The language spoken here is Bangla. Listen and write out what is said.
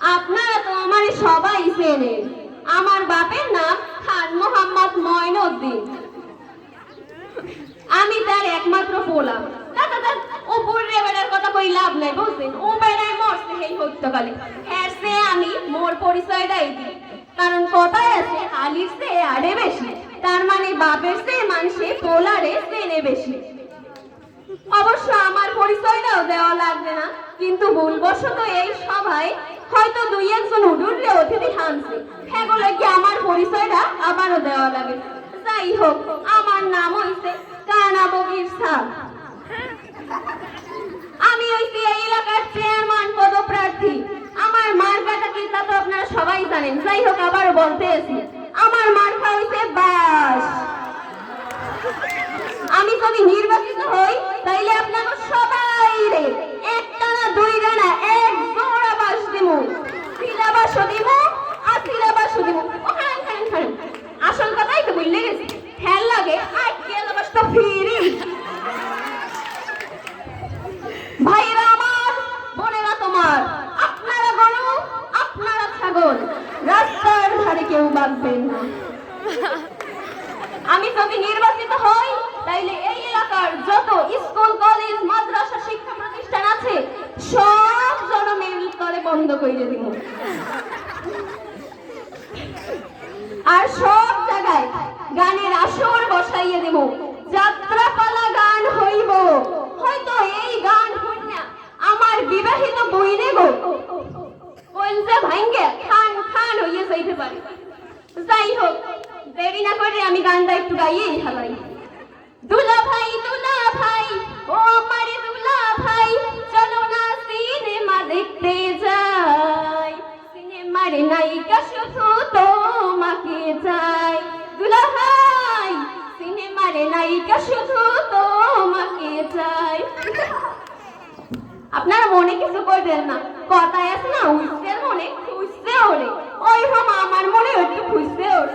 আপনারা তো আমার সবাই চেনেন। আমার বাপের নাম খান মোহাম্মদ ময়নউদ্দিন আমি তার একমাত্র পোলা। হ্যাঁ সে আরে বেশি। তার মানে বাপের সে চেনে বেশি। অবশ্য আমার পরিচয়টাও দেওয়া লাগবে না, কিন্তু ভুলবশত এই সভায় হয়তো দুই একজন উডুরলে অতিথি হ্যাঁ বলে কি আমার পরিচয়টা? আবারও দেওয়া লাগে যাই হোক, আমার নাম হইছে কানা বগির সাহ আমি হইছি এই এলাকার চেয়ারম্যান পদপ্রার্থী। আমার মার্কাটা কি তা তো আপনারা সবাই জানেন। যাই হোক, আবারও বলতে এসি আমার মার্কা হইছে বাস। আমি যদি নির্বাচিত হই, তাইলে আপনাকে সবাই রে একটা না দুইটা না এক জোড়া বাস দিব সিলাবাসও দিব আর সিলাবাসও দিব ও খান খান খান আসল কথাই তো বুঝলে গেছি খেয়াল লাগে আর সিলাবাস তো ফিরি ভাইরা আমার, বোনেরা তোমার, আপনারা গরু আপনারা ছাগল, রাস্তার ধারে কেউ বাঁধবেন না। আমি যদি নির্বাচিত হই, তাইলে এই এলাকার যত স্কুল, কলেজ, মাদ্রাসা, শিক্ষা প্রতিষ্ঠান আছে, সব জনমের তরে বন্ধ করে দিব। আর সব জায়গায় গানের আসর বসাইয়ে দেব। যাত্রাপালা গান হইব। হয়তো এই গান হইনা আমার বিবাহিত বই নেব কলজা ভাঙ্গে, খান খান হইয়ে যাইতে পারে। যাই হোক, দেরি না করে আমি গানটা একটু গাইয়েই হালাই দুলা ভাই দুলা ভাই, ও আমার দুলা ভাই, চলো না সিনেমা দেখতে যাই। সিনেমার নায়িকা শুধু তোমাকে চাই। দুলা ভাই নায়িকা শুধু তোমাকে চাই। আপনারা মনে কিছু করবেন না। কথায় আছে না উঠছে মনে খুঁজতে ওরে ওই রকম আমার মনে একটু খুঁজতে ওরে